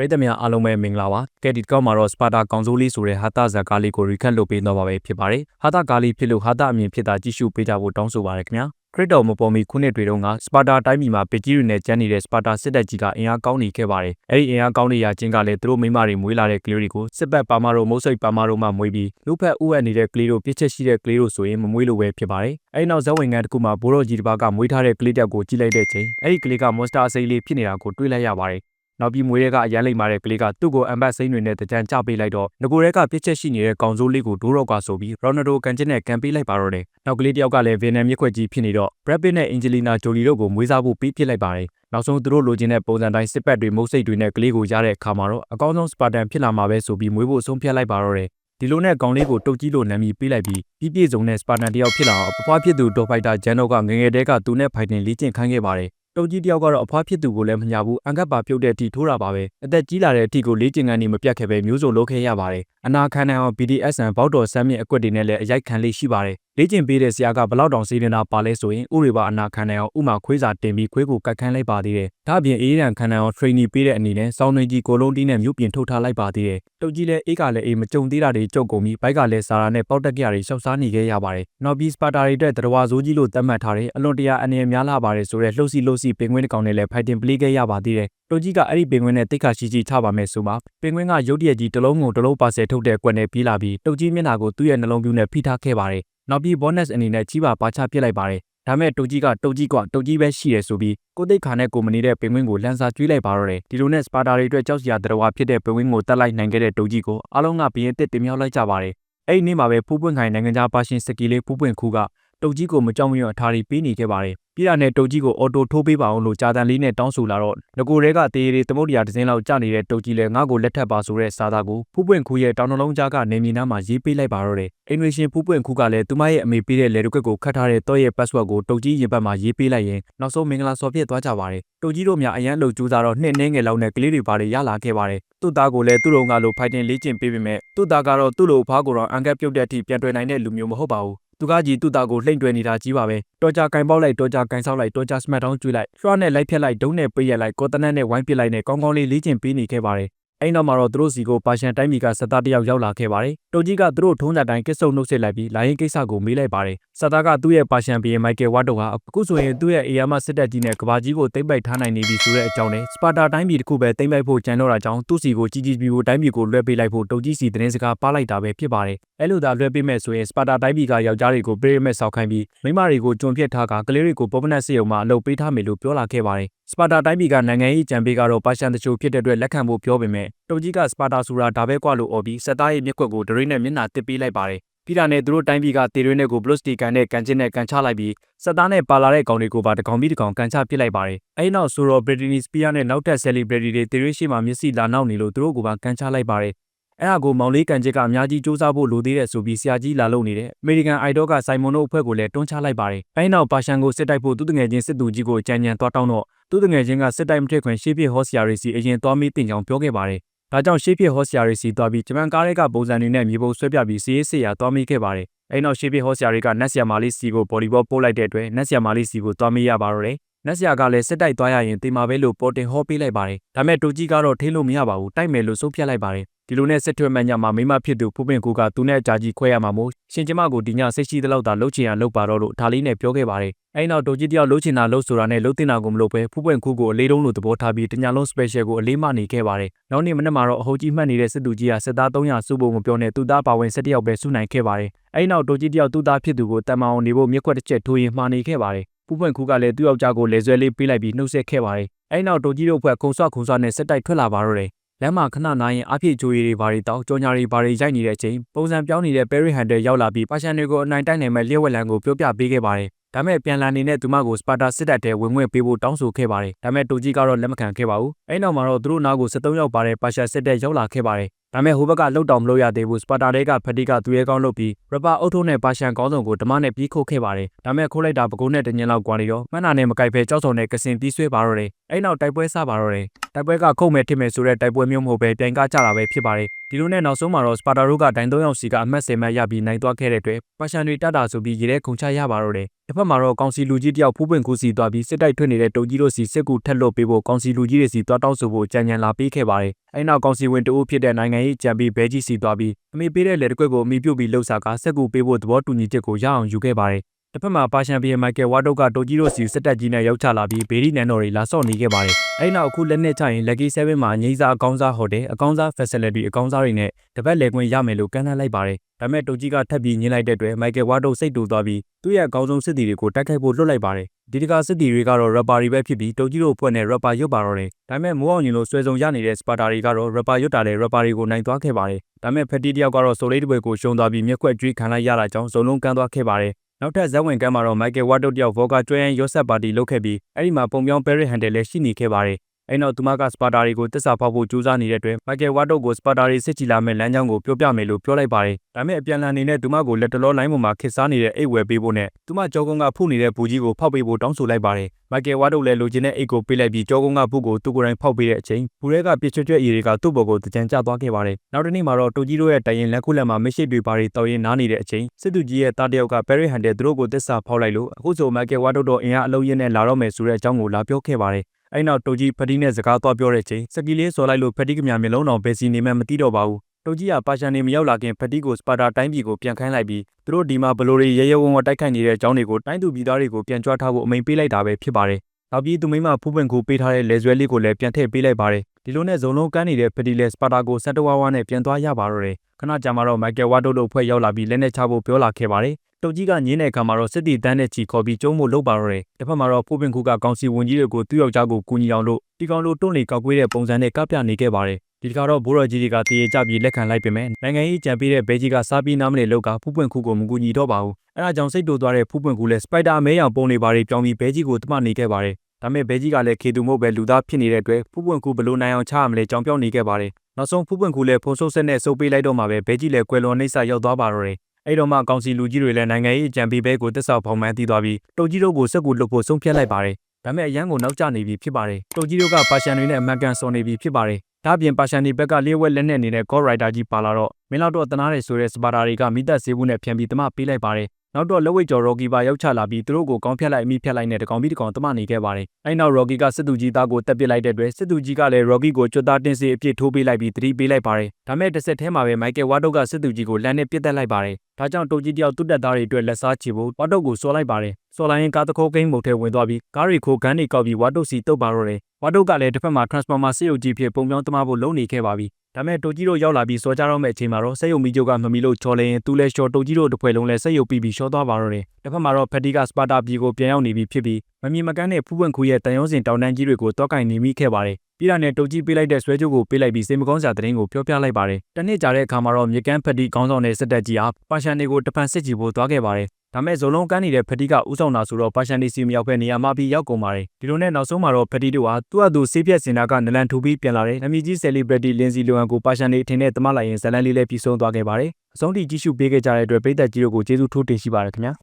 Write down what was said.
ပရိသတ်များအားလုံးပဲမင်္ဂလာပါကဲဒီတစ်ကောက်မှာတော့စပါတာကောင်စိုးလေးဆိုတဲ့ဟာတာဇာကားလေးကို recap လုပ်ပေးတော့ပါပဲဖြစ်ပါတယ်ဟာတာကားလေးဖြစ်လို့ဟာတာအမြင်ဖြစ်တာကြည့်ရှုပေးကြဖို့တောင်းဆိုပါရခင်ဗျာခရစ်တော်မပေါ်မီခုနှစ်တွေတုန်းကစပါတာတိုင်းပြည်မှာပစ်ကြီးတွေနဲ့ကျန်းနေတဲ့စပါတာစစ်တပ်ကြီးကအင်အားကောင်းနေခဲ့ပါတယ်အဲ့ဒီအင်အားကောင်းနေရခြင်းကလည်းသူတို့မိမတွေမွေးလာတဲ့ကလေးတွေကိုစစ်ဘက်ပါမတို့မုတ်ဆိတ်ပါမတို့မှမွေးပြီးလူဖက်ဥအပ်နေတဲ့ကလေးတို့ပြစ်ချက်ရှိတဲ့ကလေးတို့ဆိုရင်မမွေးလို့ပဲဖြစ်ပါတယ်အဲ့နောက်ဇက်ဝင်ငန်းတစ်ခုမှာဘိုးတော်ကြီးတစ်ပါးကမွေးထားတဲ့ကလေးတစ်ယောက်ကိုကြည့်လိုက်တဲ့ချိန်အဲ့ဒီကလေးကမွန်စတာအစိမ်းလေးဖြစ်နေတာကိုတွေ့လိုက်ရပါတယ် နောက်ပြီးမွေးရဲကအရန်လိမ့်မာတဲ့ကလေးကသူ့ကိုအမ်ဘတ်စိမ့်တွေနဲ့တကြံချပေးလိုက်တော့ငကိုရဲကပြစ်ချက်ရှိနေတဲ့ကောင်စိုးလေးကိုဒိုးတော့ကဆိုပြီးရော်နယ်ဒိုကန်ချစ်နဲ့ကန်ပေးလိုက်ပါတော့တယ်။နောက်ကလေးတယောက်ကလည်းဗီယက်နမ်မြစ်ခွက်ကြီးဖြစ်နေတော့ဘရက်ပစ်နဲ့အင်ဂျလီနာဂျိုလီတို့ကိုမွေးစားဖို့ပေးပစ်လိုက်ပါတယ်။နောက်ဆုံးသူတို့လိုချင်တဲ့ပုံစံတိုင်းစစ်ပတ်တွေမုတ်စိတ်တွေနဲ့ကလေးကိုရတဲ့အခါမှာတော့အကောင်းဆုံးစပါတန်ဖြစ်လာမှာပဲဆိုပြီးမွေးဖို့ဆုံးဖြတ်လိုက်ပါတော့တယ်။ဒီလိုနဲ့ကောင်လေးကိုတုတ်ကြီးလိုနာမည်ပေးလိုက်ပြီးပြည့်ပြည့်စုံတဲ့စပါတန်တယောက်ဖြစ်လာအောင်အဖွားဖြစ်သူဒေါ်ဖိုက်တာဂျန်တော့ကငငယ်တဲကသူနဲ့ဖိုင်တင်လေ့ကျင့်ခိုင်းခဲ့ပါတယ် တုတ်ကြီးတယောက်ကတော့အဖွားဖြစ်သူကိုလည်းမညာဘူးအန်ကပ်ပါပြုတ်တဲ့အထိထိုးတာပါပဲအသက်ကြီးလာတဲ့အထိကိုလေ့ကျင့်ခန်းနေမပြတ်ခဲ့ပဲမျိုးစုံလုပ်ခဲ့ရပါတယ်အနာခံနိုင်အောင် BDSN ဘောက်တော်ဆမ်းမြင့်အကွက်တွေနဲ့လည်းအရိုက်ခံလေးရှိပါတယ် လေ့ကျင့်ပေးတဲ့ဆရာကဘလောက်တောင်စေနေတာပါလဲဆိုရင်ဥရိပါအနာခံနိုင်အောင်ဥမာခွေးစာတင်ပြီးခွေးကိုကတ်ခန်းလိုက်ပါသေးတယ်ဒါ့အပြင်အေးရန်ခံနိုင်အောင် training ပေးတဲ့အနေနဲ့စောင်းနှင်းကြီးကိုလုံးတီးနဲ့မြို့ပြင်ထုတ်ထားလိုက်ပါသေးတယ်တုတ်ကြီးလည်းအေးကလည်းအေးမကြုံသေးတာတွေကြုတ်ကုန်ပြီးဘိုက်ကလည်းစာရာနဲ့ပေါက်တက်ကြတွေရှောက်စားနေခဲ့ရပါတယ်နောက်ပြီးစပါတာတွေအတွက်တရဝါဇိုးကြီးလို့သတ်မှတ်ထားတဲ့အလွန်တရာအနေများလာပါတယ်ဆိုတဲ့လှုပ်စီလှုပ်စီပင်ကွင်းတစ်ကောင်နဲ့လည်းဖိုင်တင်ပလေးခဲ့ရပါသေးတယ်တိုကြီးကအဲ့ဒီပင်ကွင်းနဲ့တိတ်ခါရှိရှိထားပါမယ်ဆိုမှပင်ကွင်းကရုတ်တရက်ကြီးတစ်လုံးကိုတစ်လုံးပါဆယ်ထုတ်တဲ့ကွက်နဲ့ပြေးလာပြီးတုတ်ကြီးမျက်နှာကိုသူ့ရဲ့နှလုံးပြူးနဲ့ဖိထားခဲ့ပါတယ် နောက်ပြီး bonus အနေနဲ့ကြီးပါပါချပစ်လိုက်ပါတယ်ဒါမဲ့တုတ်ကြီးကတုတ်ကြီးကတုတ်ကြီးပဲရှိရဆိုပြီးကိုသိတ်ခါနဲ့ကိုမနေတဲ့ပင်ကွင်းကိုလန်စာကျွေးလိုက်ပါတော့တယ်ဒီလိုနဲ့စပါတာတွေအတွက်ကြောက်စရာတရားဖြစ်တဲ့ပင်ကွင်းကိုတက်လိုက်နိုင်ခဲ့တဲ့တုတ်ကြီးကိုအားလုံးကဘရင်တစ်တင်မြောက်လိုက်ကြပါတယ်အဲ့ဒီနေ့မှာပဲဖူးပွင့်ခိုင်နိုင်ငံခြားပါရှင်စကီလေးဖူးပွင့်ခူးက တုတ်ကြီးကိုမကြောက်မရွံ့အထာရီပေးနေခဲ့ပါတယ်ပြည်တာနဲ့တုတ်ကြီးကိုအော်တိုထိုးပေးပါအောင်လို့ဂျာတန်လေးနဲ့တောင်းဆိုလာတော့ငကိုရဲကတေးရီသမုတ်တရားတစ်စင်းလောက်ကြာနေတဲ့တုတ်ကြီးလည်းငါ့ကိုလက်ထပ်ပါဆိုတဲ့စာသားကိုဖူးပွင့်ခူးရဲ့တောင်နှလုံးကြားကနေမြေနားမှာရေးပေးလိုက်ပါတော့တယ်အင်္ဂလိပ်ရှင်ဖူးပွင့်ခူးကလည်းသူမရဲ့အမေပေးတဲ့လေတုကွက်ကိုခတ်ထားတဲ့တော့ရဲ့ password ကိုတုတ်ကြီးရင်ဘတ်မှာရေးပေးလိုက်ရင်နောက်ဆုံးမင်္ဂလာစော်ပြည့်သွားကြပါတယ်တုတ်ကြီးတို့များအရန်လှုပ်ကြိုးစားတော့နှစ်နှင်းငယ်လောက်နဲ့ကလေးတွေပါတွေရလာခဲ့ပါတယ်သူ့သားကိုလည်းသူ့တော်ကလိုဖိုင်တင်လေ့ကျင့်ပေးပေမဲ့သူ့သားကတော့သူ့လိုဖားကိုတော့အန်ကက်ပြုတ်တဲ့အထိပြန်တွေ့နိုင်တဲ့လူမျိုးမဟုတ်ပါဘူး သူကကြီးသူ့သားကိုလှိမ့်တွယ်နေတာကြီးပါပဲတော်ကြကင်ပေါက်လိုက်တော်ကြကင်ဆောက်လိုက်တော်ကြစမတ်တောင်းကျွေးလိုက်ရွှာနဲ့လိုက်ဖြက်လိုက်ဒုံးနဲ့ပေးရက်လိုက်ကောတနက်နဲ့ဝိုင်းပစ်လိုက်နဲ့ကောင်းကောင်းလေးလေ့ကျင့်ပေးနေခဲ့ပါတယ်အဲ့နောက်မှာတော့သူတို့စီကိုပါရှန်တိုင်းမီကစသားတယောက်ရောက်လာခဲ့ပါတယ်။တိုကြီးကသူတို့ထုံးစံတိုင်းကစ်ဆုံနှုတ်ဆက်လိုက်ပြီးလိုင်းရင်ကိစ္စကိုမေးလိုက်ပါတယ်။ စသားကသူ့ရဲ့ပါရှန်ဘီယင်မိုက်ကယ်ဝါတိုဟာအခုဆိုရင်သူ့ရဲ့အေယာမစစ်တပ်ကြီးနဲ့ကဘာကြီးကိုတိမ့်ပိုက်ထားနိုင်နေပြီဆိုတဲ့အကြောင်းနဲ့စပါတာတိုင်းပြည်တစ်ခုပဲတိမ့်ပိုက်ဖို့ကြံတော့တာကြောင့်သူ့စီကိုကြီးကြီးပြီးဖို့တိုင်းပြည်ကိုလွှဲပေးလိုက်ဖို့တိုကြီးစီသတင်းစကားပါလိုက်တာပဲဖြစ်ပါတယ်။အဲ့လိုသာလွှဲပေးမဲ့ဆိုရင်စပါတာတိုင်းပြည်ကယောက်ျားတွေကိုပေးရမဲ့ဆောက်ခိုင်းပြီးမိန်းမတွေကိုကြုံပြစ်ထားကကလေးတွေကိုပေါ်ပနက်စစ်ရုံမှာအလုပ်ပေးထားမယ်လို့ပြောလာခဲ့ပါတယ်။စပါတာတိုင်းပြည်ကနိုင်ငံရေးကြံပေးကတော့ပါရှန်တချို့ဖြစ်တဲ့အတွက်လက်ခံဖို့ပြောပေမဲ့တုံကြီးကစပါတာဆိုတာဒါပဲကွာလို့អော်ပြီးစက်သားရဲ့မျက်ကွက်ကိုဒရိနဲ့မျက်နှာတစ်ပေးလိုက်ပါတယ် ပြီးတာနဲ့သူတို့တိုင်းပြည်ကတေရွင်းနဲ့ကိုဘလော့စတီကန်နဲ့ကန်ချစ်နဲ့ကန်ချလိုက်ပြီးစက်သားနဲ့ပါလာတဲ့ကောင်တွေကိုပါတကောင်ပြီးတကောင်ကန်ချပစ်လိုက်ပါတယ်အဲဒီနောက်ဆိုတော့ Britney Spears နဲ့နောက်ထပ် celebrity တွေတေရွင်းရှိမှမျက်စိလာနောက်နေလို့သူတို့ကပါကန်ချလိုက်ပါတယ်အဲ့ဒါကိုမောင်လေးကန်ချစ်ကအများကြီးစူးစမ်းဖို့လိုသေးတယ်ဆိုပြီးဆရာကြီးလာလုပ်နေတယ်အမေရိကန်အိုက်ဒေါကစိုင်မွန်တို့အဖွဲ့ကိုလည်းတွန်းချလိုက်ပါတယ်အဲဒီနောက်ပါရှန်ကိုစစ်တိုက်ဖို့သူတငယ်ချင်းစစ်သူကြီးကိုကြံကြံသွားတောင်းတော့သူတငယ်ချင်းကစစ်တိုက်မထက်ခွင်ရှေ့ပြဟော့စရာတွေစီအရင်သွားမိတင်ကြောင်ပြောခဲ့ပါတယ် ဒါကြောင့်ရှေ့ပြဟော့စရာတွေစီသွားပြီးဂျပန်ကားတွေကပုံစံတွေနဲ့မြေပုံဆွဲပြပြီးစီးရေးစေရာသွားမိခဲ့ပါတယ်အဲဒီနောက်ရှေ့ပြဟော့စရာတွေကနက်ဆီယာမာလေးစီကိုဘော်လီဘောပို့လိုက်တဲ့အတွက်နက်ဆီယာမာလေးစီကိုသွားမိရပါတော့တယ် နက်ဆီယာကလည်းစစ်တိုက်သွားရရင်တေမာပဲလို့ပေါ်တင်ဟောပေးလိုက်ပါတယ်ဒါမဲ့တူကြီးကတော့ထိလို့မရပါဘူးတိုက်မယ်လို့ဆုံးဖြတ်လိုက်ပါတယ်ဒီလိုနဲ့စစ်ထွေးမှန်ညမှာမိမဖြစ်သူဖူးပင်ကူကသူနဲ့အကြာကြီးခွဲရမှာမို့ရှင်ကျမကိုဒီညစိတ်ရှိတဲ့လောက်သာလှုပ်ချင်ရလှုပ်ပါတော့လို့ဒါလေးနဲ့ပြောခဲ့ပါတယ်အဲ့နောက်တိုကြီးတယောက်လှုပ်ချင်တာလှုပ်ဆိုတာနဲ့လှုပ်တင်တာကိုမလုပ်ပဲဖူးပွင့်ခုကိုအလေးတုံးလိုသဘောထားပြီးတညာလုံး special ကိုအလေးမနေခဲ့ပါတယ်။နောက်နေ့မနေ့မှာတော့အဟိုကြီးမှတ်နေတဲ့စစ်သူကြီးကစစ်သား300စုဖို့မပြောနဲ့သူသားပါဝင်7ယောက်ပဲစုနိုင်ခဲ့ပါတယ်။အဲ့နောက်တိုကြီးတယောက်သူသားဖြစ်သူကိုတန်မအောင်နေဖို့မြက်ခွက်တစ်ချက်ထိုးရင်မှားနေခဲ့ပါတယ်။ ဖူးပွင့်ခုကလည်းသူ့ယောက်ျားကိုလေဆွဲလေးပေးလိုက်ပြီးနှုတ်ဆက်ခဲ့ပါတယ်။အဲ့နောက်တိုကြီးတို့ဖွဲ့ခုံဆွခုံဆွနဲ့စစ်တိုက်ထွက်လာပါတော့တယ်လမ်းမှာခဏနားရင်အဖြစ်ကြိုရီတွေဘာတွေတောက်ကြောညာတွေဘာတွေရိုက်နေတဲ့အချိန်ပုံစံပြောင်းနေတဲ့ Perry Hunter ရောက်လာပြီးပါရှန်တွေကိုအနိုင်တိုက်နိုင်မဲ့လျှက်ဝက်လန်ကိုပြောပြပေးခဲ့ပါတယ်။ဒါမဲ့ပြန်လာနေတဲ့သူမကိုစပါတာစစ်တပ်တဲ့ဝင်ဝင်ပေးဖို့တောင်းဆိုခဲ့ပါတယ်။ဒါမဲ့တူကြီးကတော့လက်မခံခဲ့ပါဘူး။အဲ့နောက်မှာတော့သူတို့နားကို73ရောက်ပါတဲ့ပါရှာစစ်တပ်ရောက်လာခဲ့ပါတယ်။ဒါမဲ့ဟိုဘက်ကလှုပ်တော်မလို့ရသေးဘူးစပါတာတွေကဖတီကသူရဲကောင်းလုပ်ပြီးရပါအုတ်ထုံးနဲ့ပါရှန်ကောင်းဆောင်ကိုဓမ္မနဲ့ပြီးခုတ်ခဲ့ပါတယ်။ဒါမဲ့ခိုးလိုက်တာပကုန်းနဲ့တညင်လောက်ကွာနေတော့မှန်နာနဲ့မကြိုက်ဖဲကြောက်ဆောင်နဲ့ကစင်ပြီးဆွဲပါတော့တယ်။အဲ့နောက်တိုက်ပွဲစပါတော့တယ်။တိုက်ပွဲကခုတ်မဲ့ထစ်မဲ့ဆိုတဲ့တိုက်ပွဲမျိုးမဟုတ်ပဲပြန်ကားကြတာပဲဖြစ်ပါတယ် ဒီလိုနဲ့နောက်ဆုံးမှာတော့စပါတာတို့ကဒိုင်၃ယောက်စီကအမှတ်10မှတ်ရပြီးနိုင်သွားခဲ့တဲ့အတွက်ပါရှန်တွေတတ်တာဆိုပြီးရေထဲခုန်ချရပါတော့တယ်တစ်ဖက်မှာတော့ကောင်စီလူကြီးတယောက်ဖူးပွင့်ကူစီသွားပြီးစစ်တိုက်ထွက်နေတဲ့တုံကြီးတို့စီစစ်ကူထက်လွတ်ပေးဖို့ကောင်စီလူကြီးတွေစီသွားတောင်းဆိုဖို့ကြံညံလာပေးခဲ့ပါတယ်အဲနောက်ကောင်စီဝင်တအုပ်ဖြစ်တဲ့နိုင်ငံရေးကြံပြီးဘဲကြီးစီသွားပြီးအမေပေးတဲ့လက်တကွက်ကိုအမိပြုတ်ပြီးလှုပ်ရှားကစစ်ကူပေးဖို့သဘောတူညီချက်ကိုရအောင်ယူခဲ့ပါတယ် တစ်ဖက်မှာပါရှန်ဘီယမိုက်ကယ်ဝါတုတ်ကတိုဂျီရိုစီစစ်တပ်ကြီးနဲ့ရောက်ချလာပြီးဘေရီနန်တော်တွေလာဆော့နေခဲ့ပါတယ်။အဲဒီနောက်အခုလက်နက်ချရင် Lucky 7မှာငိမ့်စားအကောင်းစားဟိုတယ်အကောင်းစား facility အကောင်းစားတွေနဲ့တပတ်လည်ခွင့်ရမယ်လို့ကမ်းလှမ်းလိုက်ပါတယ်။ဒါပေမဲ့တိုဂျီကထပ်ပြီးညှင်းလိုက်တဲ့အတွက်မိုက်ကယ်ဝါတုတ်စိတ်တူသွားပြီးသူ့ရဲ့အကောင်းဆုံးစစ်တီတွေကိုတိုက်ခိုက်ဖို့လွတ်လိုက်ပါတယ်။ဒီတကာစစ်တီတွေကတော့ rapper တွေပဲဖြစ်ပြီးတိုဂျီရိုဖွဲ့နဲ့ rapper ရွတ်ပါတော့တယ်။ဒါပေမဲ့မိုးအောင်ညင်လို့ဆွဲဆောင်ရနေတဲ့ Sparta တွေကတော့ rapper ရွတ်တာတဲ့ rapper တွေကိုနိုင်သွားခဲ့ပါတယ်။ဒါပေမဲ့ဖက်တီတယောက်ကတော့ဆိုလေးတစ်ပွဲကိုရှုံသွားပြီးမျက်ခွက်ကြွေးခံလိုက်ရတာကြောင့်ဇုံလုံးကန်းသွားခဲ့ပါတယ်။ နောက်ထပ်ဇက်ဝင်ကမ်းမှာတော့ Michael Ward တို့တယောက် Voga ကျွဲရန်ရော့ဆက်ပါတီလုပ်ခဲ့ပြီးအဲ့ဒီမှာပုံပြောင်း Perry Handel လည်းရှိနေခဲ့ပါတယ်။ အဲ့နောက်သူမကစပါတာတွေကိုတစ္ဆာဖောက်ဖို့ကြိုးစားနေတဲ့အတွက် Michael Ward တို့ကိုစပါတာတွေစစ်ချီလာမဲ့လမ်းကြောင်းကိုပြောပြမယ်လို့ပြောလိုက်ပါတယ်။ဒါပေမဲ့အပြန်လန်အနေနဲ့သူမကိုလက်တလောလိုင်းပေါ်မှာခစ်စားနေတဲ့အိတ်ဝယ်ပေးဖို့နဲ့သူမကြောကုန်းကဖုတ်နေတဲ့ဘူကြီးကိုဖောက်ပေးဖို့တောင်းဆိုလိုက်ပါတယ်။ Michael Ward တို့လည်းလိုချင်တဲ့အိတ်ကိုပေးလိုက်ပြီးကြောကုန်းကဖုတ်ကိုသူကိုယ်တိုင်ဖောက်ပေးတဲ့အချိန်ဘူရဲကပြစ်ချွတ်ချွတ်အီတွေကသူ့ဘော်ကိုတကြံကျသွားခဲ့ပါတယ်။နောက်တစ်နေ့မှာတော့တိုကြီးတို့ရဲ့တိုင်ရင်လက်ခုလက်မှာမရှိတွေပါတွေတောက်ရင်နားနေတဲ့အချိန်စစ်သူကြီးရဲ့တားတယောက်က Perry Handel သူတို့ကိုတစ္ဆာဖောက်လိုက်လို့အခုဆို Michael Ward တို့အင်အားအလုံးရင်းနဲ့လာတော့မယ်ဆိုတဲ့အကြောင်းကိုလာပြောခဲ့ပါတယ်။ အဲ့နောက်တိုကြီးဖတီနဲ့စကားသွားပြောတဲ့ချိန်စကီလေးစော်လိုက်လို့ဖတီကမြမျက်လုံးတော်ဘယ်စီနေမှမသိတော့ပါဘူး။တိုကြီးကပါရှန်နေမရောက်လာခင်ဖတီကိုစပါတာတိုင်းပြည်ကိုပြန်ခိုင်းလိုက်ပြီးသူတို့ဒီမှာဘလိုတွေရဲရဲဝံ့ဝံ့တိုက်ခိုက်နေတဲ့အကြောင်းတွေကိုတိုင်းသူပြည်သားတွေကိုပြန်ကြွားထားဖို့အမိန်ပေးလိုက်တာပဲဖြစ်ပါတယ်။နောက်ပြီးသူမိမဖူးပွင့်ကိုပေးထားတဲ့လေဆွဲလေးကိုလည်းပြန်ထည့်ပေးလိုက်ပါတယ်။ဒီလိုနဲ့ဇုံလုံးကန်းနေတဲ့ဖတီလက်စပါတာကိုစက်တဝါဝါနဲ့ပြန်သွားရပါတော့တယ်။ခဏကြာမှတော့မိုက်ကယ်ဝါတိုတို့ဖွဲ့ရောက်လာပြီးလက်နဲ့ချဖို့ပြောလာခဲ့ပါတယ်။ တုတ်ကြီးကညင်းတဲ့အခါမှာတော့စစ်တီတန်းနဲ့ချီခေါ်ပြီးကျုံးဖို့လုပ်ပါတော့တယ်။တစ်ဖက်မှာတော့ဖိုးပင်ခုကကောင်စီဝင်ကြီးတွေကိုသူ့ယောက်ျားကိုကူညီအောင်လို့တီကောင်လိုတွန့်လေကောက်ကွေးတဲ့ပုံစံနဲ့ကပြနေခဲ့ပါတယ်။ဒီတခါတော့ဘိုးတော်ကြီးတွေကတရေကြပြီးလက်ခံလိုက်ပေမဲ့နိုင်ငံရေးကြံပေးတဲ့ဘဲကြီးကစားပြီးနားမလည်လောက်ကဖူးပွင့်ခုကိုမကူညီတော့ပါဘူး။အဲဒါကြောင့်စိတ်တူသွားတဲ့ဖူးပွင့်ခုလည်းစပိုက်တာမဲရောင်ပုံနေပါတွေပြောင်းပြီးဘဲကြီးကိုတမနေခဲ့ပါတယ်။ဒါပေမဲ့ဘဲကြီးကလည်းခေသူမို့ပဲလူသားဖြစ်နေတဲ့အတွက်ဖူးပွင့်ခုဘလို့နိုင်အောင်ချရမလဲကြောင်ပြောင်းနေခဲ့ပါတယ်။နောက်ဆုံးဖူးပွင့်ခုလည်းဖုံဆုပ်ဆက်နဲ့စုပ်ပေးလိုက်တော့မှပဲဘဲကြီးလည်းကွယ်လွန်နှိမ့်ဆရောက်သွားပါတော့တယ်။ အဲ့တော့မှကောင်စီလူကြီးတွေလည်းနိုင်ငံရေးအကြံပေးဘဲကိုတက်ဆောက်ဖောင်မှန်းတီးသွားပြီးတုတ်ကြီးတို့ကိုစက်ကူလွတ်ဖို့ဆုံးဖြတ်လိုက်ပါတယ်။ဒါပေမဲ့အရန်ကိုနောက်ကျနေပြီဖြစ်ပါတယ်။တုတ်ကြီးတို့ကပါရှန်တွေနဲ့အမန်ကန်စော်နေပြီဖြစ်ပါတယ်။ဒါ့အပြင်ပါရှန်ဒီဘက်ကလေးဝက်လက်နဲ့နေတဲ့ God Rider ကြီးပါလာတော့မင်းလောက်တော့တနာတယ်ဆိုတဲ့စပါတာတွေကမိသက်ဆေးဘူးနဲ့ဖြန်ပြီးတမပေးလိုက်ပါတယ်။ နောက်တော့လက်ဝိတ်ကျော် Rocky ပါရောက်ချလာပြီးသူတို့ကိုကောင်းဖြတ်လိုက်အမိဖြတ်လိုက်နဲ့တကောင်ပြီးတကောင်တမနေခဲ့ပါတယ်။အဲနောက် Rocky ကစစ်သူကြီးသားကိုတက်ပစ်လိုက်တဲ့အတွက်စစ်သူကြီးကလည်း Rocky ကိုကျွတ်သားတင်းစေးအပြစ်ထိုးပေးလိုက်ပြီးတတိပေးလိုက်ပါတယ်။ဒါမဲ့တစ်ဆက်တည်းမှာပဲ Michael Wardog ကစစ်သူကြီးကိုလမ်းနဲ့ပစ်တက်လိုက်ပါတယ်။ဒါကြောင့်တုတ်ကြီးတယောက်တုတ်တက်သားတွေအတွက်လက်စားချေဖို့ဝတ်တုတ်ကိုစော်လိုက်ပါတယ်။ စော်လိုက်ရင်ကားတခိုးကိန်းမုတ်ထဲဝင်သွားပြီးကားရီခိုခန်းတွေကောက်ပြီးဝတ်တုတ်စီတုတ်ပါတော့တယ်။ဝတ်တုတ်ကလည်းတစ်ဖက်မှာ Transformer စစ်ရုပ်ကြီးဖြစ်ပုံပြောင်းတမဖို့လုံနေခဲ့ပါပြီ။ဒါမဲ့တိုကြီးတို့ရောက်လာပြီးစောကြတော့မဲ့အချိန်မှာတော့စက်ရုံမီဂျိုကမမီလို့ချော်လဲရင်သူလဲရှော်တိုကြီးတို့တစ်ဖွဲ့လုံးလဲစက်ရုပ်ပြီးပြီးရှော့သွားပါတော့တယ်။တစ်ဖက်မှာတော့ဖက်တီကစပါတာပြည်ကိုပြန်ရောက်နေပြီဖြစ်ပြီးမမီမကန်းနဲ့ဖူးပွင့်ခူရဲ့တန်ရုံးစင်တောင်တန်းကြီးတွေကိုတောက်ကင်နေမိခဲ့ပါတယ်။ ပြည်တာနဲ့တုတ်ကြီးပေးလိုက်တဲ့ဆွဲကြိုးကိုပေးလိုက်ပြီးစေမကောင်းစရာသတင်းကိုပြောပြလိုက်ပါတယ်။တနေ့ကြာတဲ့အခါမှာတော့မြေကမ်းဖက်တီခေါင်းဆောင်တဲ့စစ်တပ်ကြီးအားပါရှန်တွေကိုတဖန်စစ်ကြည့်ဖို့သွားခဲ့ပါတယ်။ဒါမဲ့ဇုံလုံးကန်းနေတဲ့ဖက်တီကဥဆောင်တာဆိုတော့ပါရှန်ဒီစီမရောက်ဖက်နေရာမှာပြီးရောက်ကုန်ပါတယ်ဒီလိုနဲ့နောက်ဆုံးမှာတော့ဖက်တီတို့ဟာသူ့အတူဆေးပြက်စင်တာကနလန်ထူပြီးပြန်လာတဲ့နမီကြီး celebrity လင်းစီလိုအန်ကိုပါရှန်ဒီအထင်နဲ့တမလိုက်ရင်ဇလန်လေးလေးပြီးဆုံးသွားခဲ့ပါတယ်အဆုံးထိကြည့်ရှုပေးခဲ့ကြတဲ့အတွက်ပိတ်သက်ကြီးတို့ကိုကျေးဇူးထိုးတင်ရှိပါတယ်ခင်ဗျာ